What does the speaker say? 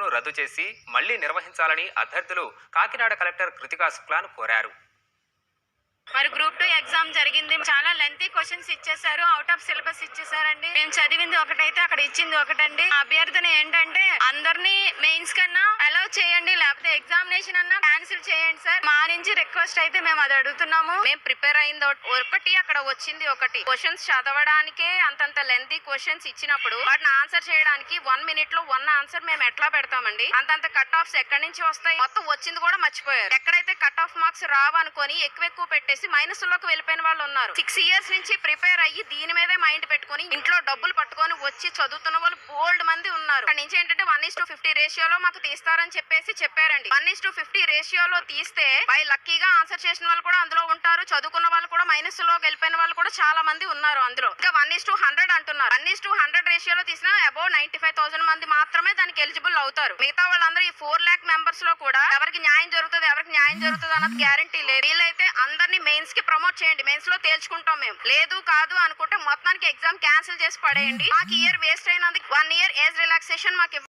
ను రద్దు చేసి మళ్ళీ నిర్వహించాలని అభ్యర్థులు కాకినాడ కలెక్టర్ కృతికా శుక్లాను కోరారు. మరి గ్రూప్ టూ ఎగ్జామ్ జరిగింది. చాలా లెంతీ క్వశ్చన్స్ ఇచ్చేసారు అవుట్ ఆఫ్ సిలబస్ ఇచ్చేసారండి మేము చదివింది ఒకటైతే అక్కడ ఇచ్చింది ఒకటండి. అభ్యర్థన ఏంటంటే అందరినీ మెయిన్స్ కన్నా చేయండి లేకపోతే ఎగ్జామినేషన్ అన్నా క్యాన్సిల్ చేయండి సార్. మా నుంచి రిక్వెస్ట్ అయితే మేము అది అడుగుతున్నాము. మేము ప్రిపేర్ అయింది ఒకటి- అక్కడ వచ్చింది ఒకటి. క్వశ్చన్స్ చదవడానికే అంతంత లెంతీ క్వశ్చన్స్ ఇచ్చినప్పుడు వాటిని ఆన్సర్ చేయడానికి వన్ మినిట్లో వన్ ఆన్సర్ మేము ఎట్లా పెడతామండి? అంతంత కట్ ఆఫ్స్ ఎక్కడి నుంచి వస్తాయి? మొత్తం వచ్చింది కూడా మర్చిపోయారు. ఎక్కడైతే కట్ ఆఫ్ మార్క్స్ రావనుకొని ఎక్కువ ఎక్కువ పెట్టేసి మైనస్లోకి వెళ్ళిపోయిన వాళ్ళు ఉన్నారు. సిక్స్ ఇయర్స్ నుంచి ప్రిపేర్ అయ్యి దీని మీద మైండ్ పెట్టుకొని ఇంట్లో డబ్బులు పట్టుకొని వచ్చి చదువుతున్న వాళ్ళు బోల్డ్ మంది ఉన్నారు. అక్కడ నుంచి ఏంటంటే వన్ ఇస్ టు ఫిఫ్టీ రేషియోలో మాకు తీస్తారని చెప్పేసి చెప్పారండి. వన్ ఇస్ టు ఫిఫ్టీ రేషియోలో తీస్తే బై లక్కీగా ఆన్సర్ చేసిన వాళ్ళు కూడా అందులో ఉంటారు. చదువుకున్న వాళ్ళు కూడా మైనస్లో వెళ్ళిపోయిన వాళ్ళు కూడా చాలా మంది ఉన్నారు అందులో. ఇంకా వన్ ఇస్ టు హండ్రెడ్ అంటున్నారు. వన్ ఇస్ టు హండ్రెడ్ రేషియోలో తీసిన అబౌవ్ నైన్టీ ఫైవ్ థౌసండ్ మంది మాత్రమే దానికి ఎలిజిబుల్ అవుతారు. మిగతా వాళ్ళందరూ ఈ ఫోర్ లాక్ మెంబర్స్లో కూడా ఎవరికి న్యాయం జరుగుతుంది ఎవరికి న్యాయం జరుగుతుంది అన్నది గ్యారంటీ లేదు. వీళ్ళైతే అందరినీ మెయిన్స్కి ప్రమోట్ చేయండి. మెయిన్స్లో తేల్చుకుంటాం మేము. లేదు కాదు అనుకుంటే మొత్తానికి ఎగ్జామ్ క్యాన్సిల్ చేసి పడేయండి. మాకు ఇయర్ వేస్ట్ అయినందుకు వన్ ఇయర్ ఏజ్ రిలాక్సేషన్ మాకు